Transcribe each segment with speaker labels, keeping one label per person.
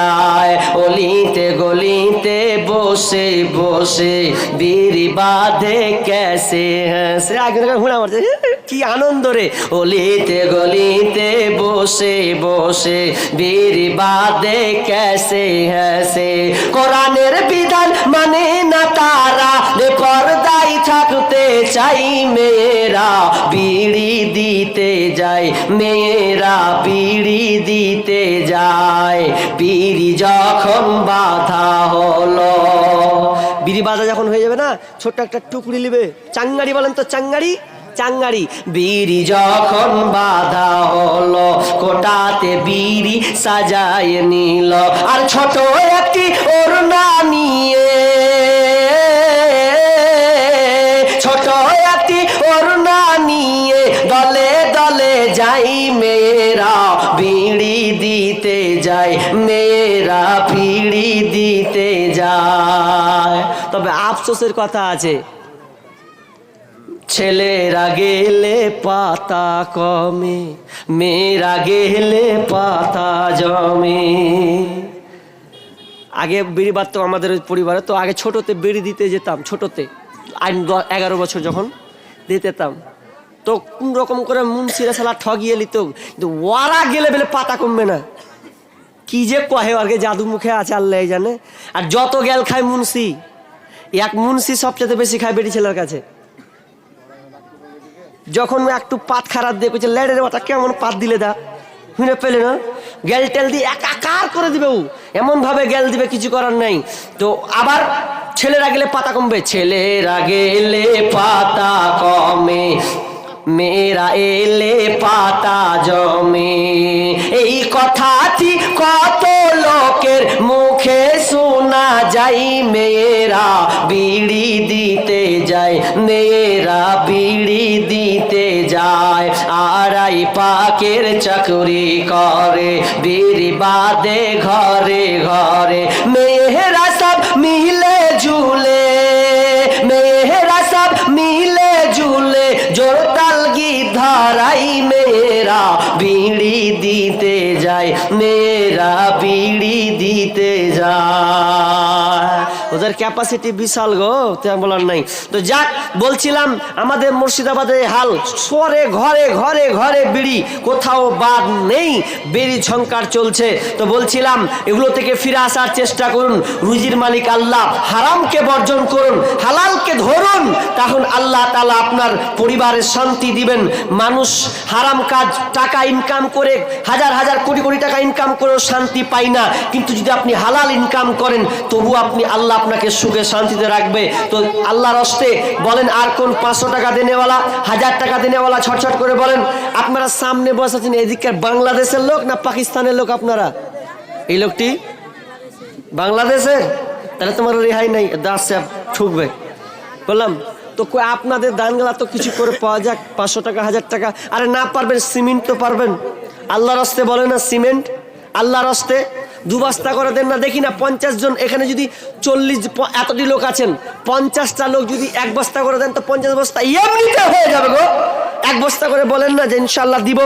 Speaker 1: যায়, অলিতে গলিতে বসে বসে বিড়ি বাঁধে ক্যাসে। হ্যাসে আগে কি আনন্দ রে। অলিতে গলিতে বসে বসে বিড়ি বাঁধে ক্যাসে। হ্যাসে কোরআনের বিধান মানে না তারা পর্দায় থাকতে চাই মেয়েরা বিড়ি দিতে। যায়, মেয়েরা বিড়ি দিতে যায়। বিড়ি যখন বাধা হলো বিড়ি বাধা যখন হয়ে যাবে না, ছোট্ট একটা টুকরি নেবে। চাঙ্গারি বলেন তো, চাঙ্গারি? চাঙ্গারি। বিড়ি যখন বাধা হলো, কোটাতে বিড়ি সাজায় নিল। আর ছোট একটি ওড়না নিয়ে যাই মেয়েরা বিড়ি দিতে যায়, মেয়েরা বিড়ি দিতে যায়। তবে আফসোসের কথা আছে, ছেলেরা গেলে পাতা কমে, মেয়েরা গেলে পাতা জমে। আগে বিড়ি বাঁধতো আমাদের পরিবারে, তো আগে ছোটতে বিড়ি দিতে যেতাম, ছোটতে। দ- এগারো বছর যখন দিতে যেতাম তো কোন রকম করে মুন্সিরা সালা ঠগিয়ে নিত। কিন্তু ওরা গেলে বেলে পাতা কমবে না। কি যে কহে আর জাদু মুখে আছে আল্লাহ জানে। আর যত গেল খায় মুন্সি, এক মুন্সি সবচেয়ে বেশি খায় বেটি ছেলের কাছে। যখন একটু পাত খারাপ দিয়ে কইছে লেডের মাথা কেমন পাত দিলে দা? শুনে পেলে না। গেল টেল দিয়ে একাকার করে দিবে ও। এমন ভাবে গেল দিবে, কিছু করার নাই। তো আবার ছেলেরা গেলে পাতা কমবে। ছেলেরা গেলে পাতা কমে। মেয়েরা এলে পাতা জমে। এই কথাটি কত লোকের মুখে শোনা যাই মেয়েরা বিড়ি দিতে যায়, মেয়েরা বিড়ি দিতে যায়। আড়াই পাকের চাকরি করে বিড়ি বাদে ঘরে ঘরে। মেয়েরা মেয়েরা বিড়ি দিতে যায় মেয়েরা বিড়ি দিতে যায়। ওদের ক্যাপাসিটি বিশাল গো তেমন বলার নাই। তো যাক, বলছিলাম আমাদের মুর্শিদাবাদে হাল সরে ঘরে ঘরে ঘরে বিড়ি, কোথাও বাদ নেই, বিড়ি ঝঙ্কার চলছে। তো বলছিলাম, এগুলো থেকে ফিরে আসার চেষ্টা করুন, রুজির মালিক আল্লাহ হারামকে বর্জন করুন, হালালকে ধরুন, তখন আল্লাহ তালা আপনার পরিবারের শান্তি দিবেন। মানুষ হারাম কাজ, টাকা ইনকাম করে, হাজার হাজার কোটি কোটি টাকা ইনকাম করেও শান্তি পায় না। কিন্তু যদি আপনি হালাল ইনকাম করেন তবু আপনি আল্লাহ আপনাকে সুখে শান্তিতে রাখবে। তো আল্লাহর হস্তে বলেন, আর কোন পাঁচশো টাকা দেনেওয়ালা, হাজার টাকা দেনেওয়ালা ছটছট করে বলেন, আপনারা সামনে বসে আছেন এদিকের বাংলাদেশের লোক না পাকিস্তানের লোক আপনারা? এই লোকটি বাংলাদেশের? তাহলে তোমার রেহাই নাই, দাস সাহেব ঠুকবে। বললাম, তো আপনাদের দানগুলা তো কিছু করে পাওয়া যাক, পাঁচশো টাকা, হাজার টাকা? আরে না পারবেন, সিমেন্ট তো পারবেন। আল্লাহর হস্তে বলে না, সিমেন্ট? আল্লাহর হস্তে দু বস্তা করে দেন না। দেখি না পঞ্চাশ জন, এখানে যদি চল্লিশ এতটি লোক আছেন, পঞ্চাশটা লোক যদি এক বস্তা করে দেন, তো পঞ্চাশ বস্তা এমনিতে হয়ে যাবে গো। এক বস্তা করে বলেন না যে ইনশাল্লাহ দিব।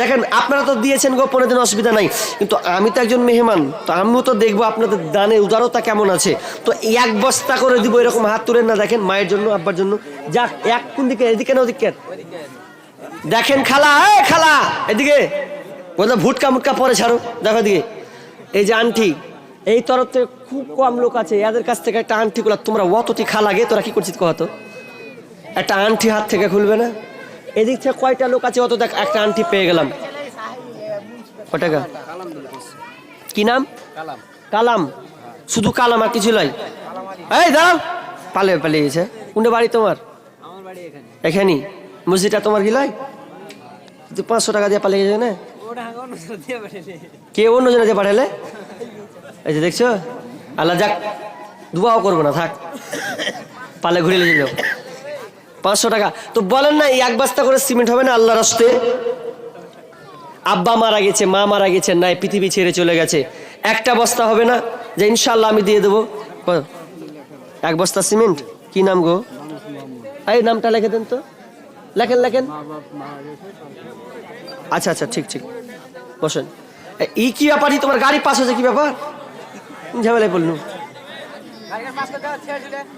Speaker 1: দেখেন, আপনারা তো দিয়েছেন গোপনের দিন অসুবিধা নাই। কিন্তু আমি তো একজন মেহমান, তো আমিও তো দেখব আপনাদের দানের উদারতা কেমন আছে। তো এক বস্তা করে দিব, এরকম হাত তুলেন না। দেখেন, মায়ের জন্য, আব্বার জন্য। যাক, এক কোন দিকে, এদিকে না ওদিকে? দেখেন, খালা খালা, এদিকে। বলতে ভুটকা মুটকা পরে ছাড়ো। দেখো এদিকে। এই যে আন্টি এই তরফ খুব কম লোক আছে এদের কাছ থেকে একটা আন্টি গুলা তোমরা অতটি খা লাগে তোরা কি করছিস কত একটা আন্টি হাত থেকে খুলবে না? এদিক থেকে কয়টা লোক আছে অত দেখ একটা আন্টি পেয়ে গেলাম। কয় টাকা কি নাম? কালাম। শুধু কালাম আর কিছু নয় এই দাঁড়াও। পালে পালিয়েছে কোনটা বাড়ি তোমার? এখানে। মসজিদটা তোমার কি লাই তুই পাঁচশো টাকা দিয়ে পালিয়ে গেছে না? কে অন্য জনে পাঠালে? এই যে দেখছ? আল্লাহ যাক, দুয়াও করব না, থাক। পালে ঘুরে লেগে যাও। পাঁচশো টাকা। তো বলেন না এক বস্তা করে সিমেন্ট হবে না আল্লাহ রাস্তে? আব্বা মারা গেছে, মা মারা গেছে, নাই, পৃথিবী ছেড়ে চলে গেছে। একটা বস্তা হবে না, যে ইনশাল্লাহ আমি দিয়ে দেবো। এক বস্তা সিমেন্ট? কি নাম গো? এই নামটা লিখে দেন তো। লেখেন লেখেন। আচ্ছা আচ্ছা ঠিক ঠিক। বসেন। এ- ই কি ব্যাপারই? তোমার গাড়ি পাস হয়েছে কি ব্যাপার? ঝামেলায় পড়লু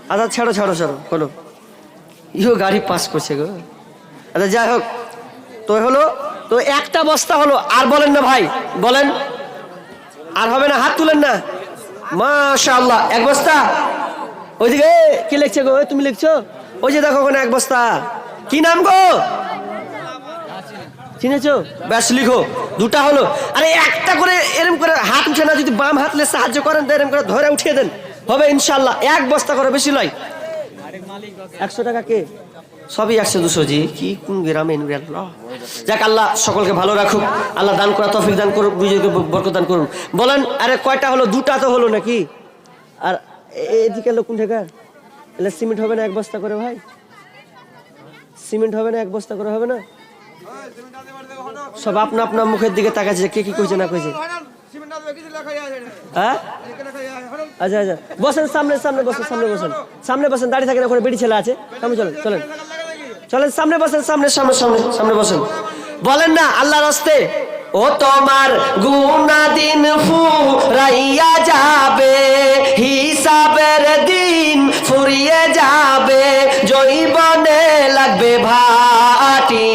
Speaker 1: আচ্ছা ছাড়ো ছাড়ো ছাড়ো, বলো। ইও গাড়ি পাস করছে গো। আচ্ছা যাই হোক। তো হলো, তো একটা বস্তা হলো। আর বলেন না ভাই, বলেন। আর হবে না, হাত তুলেন না। মাশাআল্লাহ, এক বস্তা। ওইদিকে কি লিখছে গো? তুমি লিখছো? ওই যে দেখো ওখানে এক বস্তা। কি নাম গো? চিনেছো? ব্যাস, লিখো। দুটা হলো। আরে, একটা করে এরম করে হাত উঠে না, যদি বাম হাতলে সাহায্য করেন, তো এরম করে ধরে উঠিয়ে দেন। হবে ইনশাল্লাহ। এক বস্তা করে বেশি লয়। একশো টাকা কে? সবই একশো দুশো জি। কি কোন গ্রামে যাক, আল্লাহ সকলকে ভালো রাখুক। আল্লাহ দান করা তফিক দান করুক বুঝে বরকত দান করুন বলেন, আরে, কয়টা হলো? দুটা তো হলো নাকি? আর এদিকে লোক কোন এলে সিমেন্ট হবে না এক বস্তা করে ভাই? সিমেন্ট হবে না এক বস্তা করে হবে না? সব আপনা আপনা মুখের দিকে তাকাচ্ছে, কে কি কইছে না কইছে? হ্যাঁ? আচ্ছা আচ্ছা। বসেন, সামনে সামনে বসেন সামনে বসেন। সামনে বসেন, দাঁড়িয়ে থাকেন, ওখানে ছেলে আছে। সামনে চলেন চলেন। চলেন, সামনে বসেন, সামনে সামনে সামনে সামনে বসেন। বলেন না, আল্লাহর হস্তে ও তোমার দিন ফুরাইয়া যাবে, হিসাবের দিন ফুরিয়ে যাবে জৈবনে লাগবে ভাটি।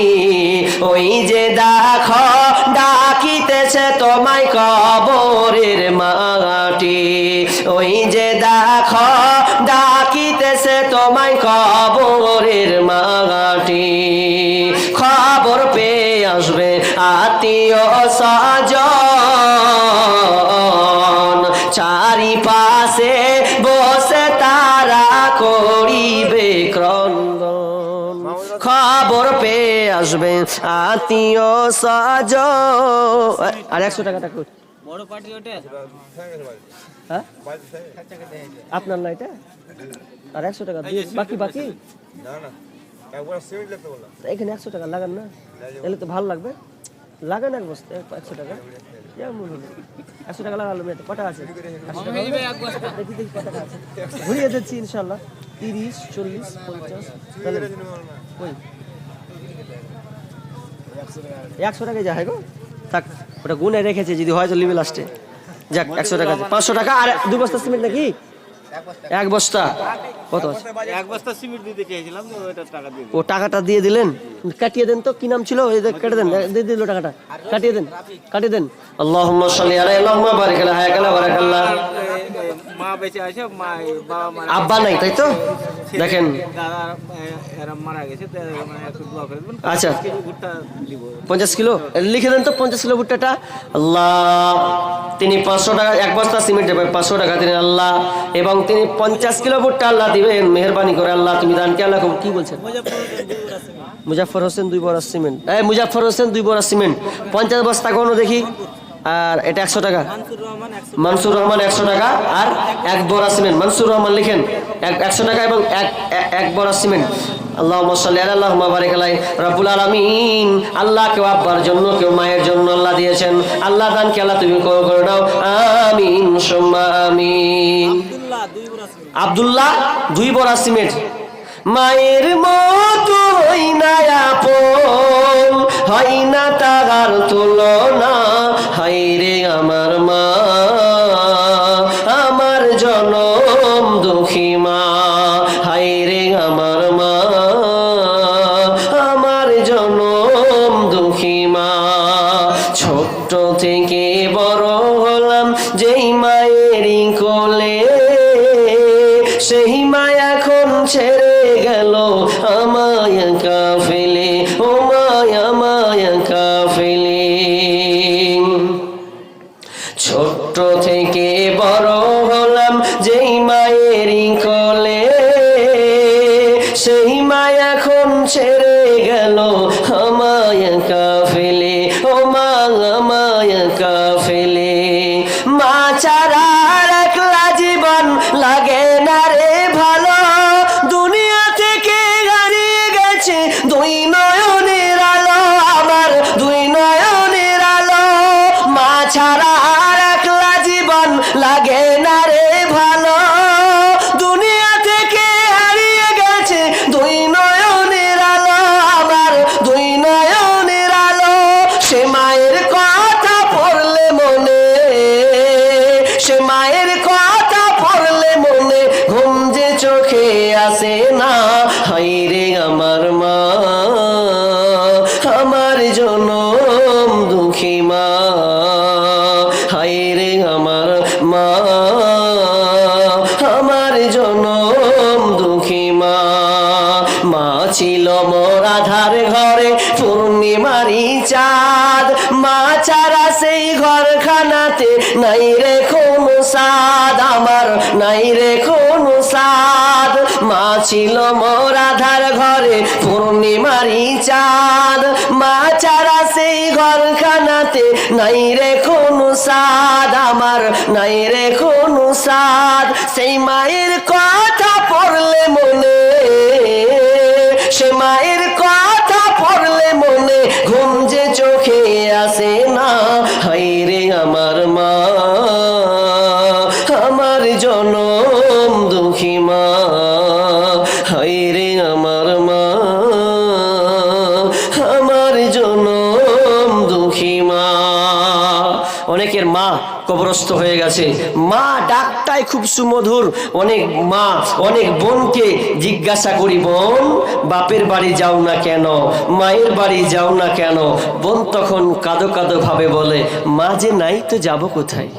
Speaker 1: ওই যে দেখো, ডাকিতেছে তোমায় কবরের মাটি। ওই যে দেখো, ডাকিতেছে তোমায় কবরের আসবে আত্মীয় স্বজ আর একশো টাকাটা
Speaker 2: বড় পার্টি ওটা?
Speaker 1: হ্যাঁ? আপনার না এটা? আর একশো টাকা বাকি বাকি?
Speaker 3: না না
Speaker 1: এখানে একশো টাকা লাগান না। তাহলে তো ভালো লাগবে। লাগান এক বস্তা একশো টাকা। একশো টাকা লাগালো মেয়ে কটা আছে? দেখি দেখি কটা আছে। ঘুরিয়ে দিচ্ছি ইনশাল্লাহ। তিরিশ চল্লিশ পঞ্চাশ ওই একশো টাকায় যা হয় গো। থাক, ওটা গুনে রেখেছে, যদি হয় তো লিবে লাস্টে যাক, একশো টাকা পাঁচশো টাকা, আর দু বস্তা সিমেন্ট নাকি? এক বস্তা। কত আছে?
Speaker 2: এক বস্তা সিমেন্ট দিতে চেয়েছিলাম তো ওটা টাকা দিয়ে
Speaker 1: ও টাকাটা দিয়ে দিলেন? কাটিয়ে দেন তো কি নাম ছিল? কেটে দেন দিয়ে দিল টাকাটা। কাটিয়ে দেন কাটিয়ে দেন। আল্লাহুম্মা সাল্লি আলা আল্লাহুম্মা বারিক আলা হায়াকালা বারাকাল্লাহ
Speaker 2: মা বেঁচে আছে মা বাবা মারা
Speaker 1: আব্বা নাই তাই তো? দেখেন।
Speaker 2: দাদা এরা মারা গেছে মানে একটু দোয়া করে দেবেন।
Speaker 1: আচ্ছা।
Speaker 2: ভুট্টা দিব।
Speaker 1: পঞ্চাশ কিলো? লিখে দেন তো পঞ্চাশ কিলো ভুট্টাটা। আল্লাহ তিনি পাঁচশো টাকা এক বস্তা সিমেন্ট দেবেন পাঁচশো টাকা দিলেন আল্লাহ। এবং তিনি পঞ্চাশ কিলো আল্লাহ দিবেন, মেহরবানি করে আল্লাহ তুমি দানকে আল্লাহ কি বলছেন? মুজাফর হোসেন দুই বড় সিমেন্ট। এই মুজাফর হোসেন দুই বড় সিমেন্ট। পঞ্চাশ বস্তা কোনো দেখি? আর এটা একশো টাকা। মানসুর রহমান একশো টাকা আর এক বড়া সিমেন্ট। মানসুর রহমান লিখেন, এক একশো টাকা এবং এক এক- বড়া সিমেন্ট। আল্লাহ আল্লাহ বারিক আলাই রাব্বুল আলামিন, আল্লাহ কেউ আব্বার জন্য, কেউ মায়ের জন্য আল্লাহ দিয়েছেন। আল্লাহ দানকে আল্লাহ তুমি করে দাও আমিন, সুম্মা আমিন। আব্দুল্লাহ, দুই বড়া সিমেন্ট মায়ের মতো হই না আপন হয় না তাহার তুলনা, হাই রে আমার মা, আমার জনম দুঃখী ছোট্ট থেকে বড় হলাম যেই মায়েরই কোলে। সেই মা এখন ছেড়ে গেল আমায় কাফেলে। ও মা, আমায় কাফেলে। মা ছাড়া একলা জীবন লাগে না রে ভালো। দুনিয়া থেকে হারিয়ে গেছে দুই নয়নের আলো, আমার দুই নয়নের আলো। মা ছাড়া লাগে ঘরখানাতে নাই রে কোনো সাদ, আমার নাই রে কোনো সাদ। মা ছিল মোর আধার ঘরে, পূর্ণিমারি চাঁদ। মা ছাড়া সেই ঘরখানাতে নাই রে কোনো সাদ, আমার নাই রে কোনো সাদ। সেই মায়ের কথা পড়লে মনে, সে মায়ের কথা পড়লে মনে জনম দুঃখী মা হাই রে আমার মা। আমার জনম দুঃখী মা। অনেকের মা কবরস্থ হয়ে গেছে। মা ডাকটাই খুব সুমধুর। অনেক মা, অনেক বোনকে জিজ্ঞাসা করি, বোন, বাপের বাড়ি যাও না কেন? মায়ের বাড়ি যাও না কেন? বোন তখন কাদো কাদো ভাবে বলে, মা যে নাই তো যাব কোথায়?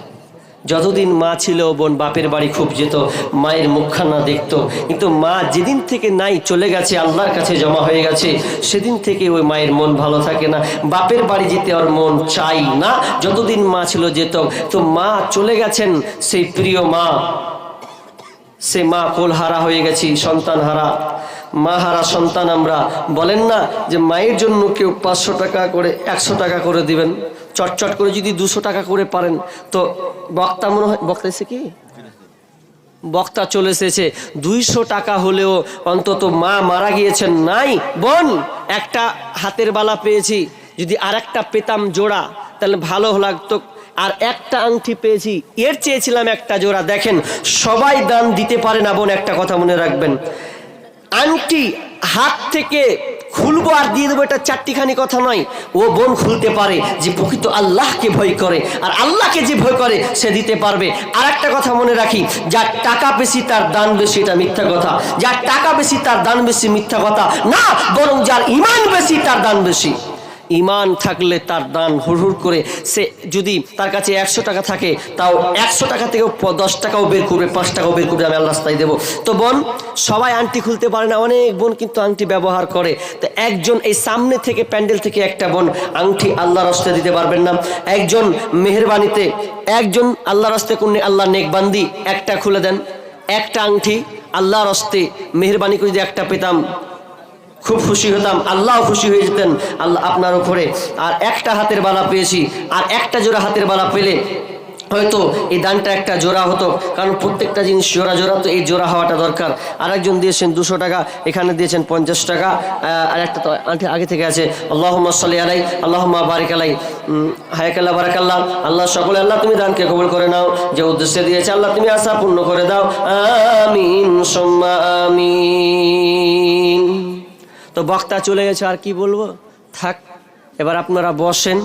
Speaker 1: যতদিন মা ছিল, বোন বাপের বাড়ি খুব যেত, মায়ের মুখখানা দেখতো। কিন্তু মা যেদিন থেকে নাই চলে গেছে, আল্লাহর কাছে জমা হয়ে গেছে, সেদিন থেকে ওই মায়ের মন ভালো থাকে না। বাপের বাড়ি যেতে ওর মন চাই না, যতদিন মা ছিল যেত। তো মা চলে গেছেন, সেই প্রিয় মা। সে মা কোল হারা হয়ে গেছি সন্তান হারা মা হারা সন্তান আমরা। বলেন না যে মায়ের জন্য কেউ পাঁচশো টাকা করে, একশো টাকা করে দিবেন? চটচট করে যদি দুশো টাকা করে পারেন, তো বক্তা মনে হয়, বক্তা কি? বক্তা চলে এসেছে। দুইশো টাকা হলেও অন্তত মা মারা গিয়েছেন, নাই। বোন, একটা হাতের বালা পেয়েছি। যদি আর একটা পেতাম জোড়া, তাহলে ভালো লাগতো। আর একটা আংটি পেয়েছি, এর চেয়েছিলাম একটা জোড়া। দেখেন, সবাই দান দিতে পারে না বোন, একটা কথা মনে রাখবেন। আংটি হাত থেকে খুলবো আর দিয়ে দেবো, এটা চারটিখানি কথা নয়। ও বোন খুলতে পারে যে প্রকৃত আল্লাহকে ভয় করে, আর আল্লাহকে যে ভয় করে, সে দিতে পারবে। আর একটা কথা মনে রাখি, যার টাকা বেশি তার দান বেশি, এটা মিথ্যা কথা। যার টাকা বেশি তার দান বেশি মিথ্যা কথা, না, বরং যার ইমান বেশি তার দান বেশি। ইমান থাকলে তার দান হুড় করে। সে যদি তার কাছে একশো টাকা থাকে, তাও একশো টাকা থেকেও দশ টাকাও বের করবে, পাঁচ টাকাও বের করবে, আমি আল্লাহ রাস্তায় দেবো। তো বোন, সবাই আংটি খুলতে পারে না, অনেক বোন কিন্তু আংটি ব্যবহার করে। তো একজন এই সামনে থেকে, প্যান্ডেল থেকে একটা বোন আংটি আল্লাহ রাস্তায় দিতে পারবেন না। একজন মেহরবানিতে, একজন আল্লাহ রাস্তায় কোন আল্লাহ নেকবান্দি, একটা খুলে দেন, একটা আংটি আল্লাহর হস্তে মেহরবানি করে যদি একটা পেতাম খুব খুশি হতাম আল্লাহ খুশি হয়ে যেতেন আল্লাহ আপনার উপরে। আর একটা হাতের বালা পেয়েছি আর একটা জোড়া হাতের বালা পেলে হয়তো এই দানটা একটা জোড়া হতো কারণ প্রত্যেকটা জিনিস জোড়া জোড়া তো এই জোড়া হওয়াটা দরকার। আরেকজন দিয়েছেন দুশো টাকা এখানে দিয়েছেন পঞ্চাশ টাকা আর একটা তো আগে- আগে থেকে আছে আল্লাহ সাল্লি আলাই আল্লাহ বারিক আলাই উম, হায়াকাল্লাহ বারাকাল্লাহ আল্লাহ সকলে আল্লাহ তুমি দানকে কবুল করে নাও যে উদ্দেশ্যে দিয়েছে আল্লাহ তুমি আশা পূর্ণ করে দাও আমিন সম্মা আমিন। তো বক্তা চলে গেছে, আর কি বলব? থাক, এবার আপনারা বসেন।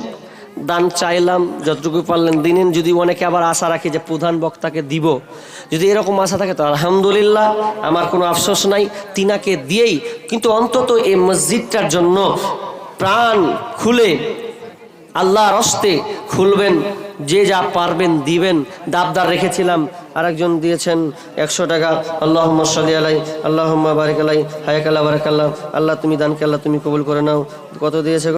Speaker 1: দান চাইলাম, যতটুকু পারলেন দিনেন। যদি অনেকে আবার আশা রাখে যে প্রধান বক্তাকে দিব, যদি এরকম আশা থাকে, তো আলহামদুলিল্লাহ, আমার কোনো আফসোস নাই। তিনাকে দিয়েই, কিন্তু অন্তত এই মসজিদটার জন্য প্রাণ খুলে আল্লাহর হস্তে খুলবেন, যে যা পারবেন দিবেন। দাবদার রেখেছিলাম, আরেকজন দিয়েছেন একশো টাকা। আল্লাহ সালি আলাই আল্লাহ বারিক আলাই হায়াক আল্লাহ বারাক আল্লাহ আল্লাহ তুমি দানকে আল্লাহ তুমি কবুল করে নাও। কত দিয়েছে?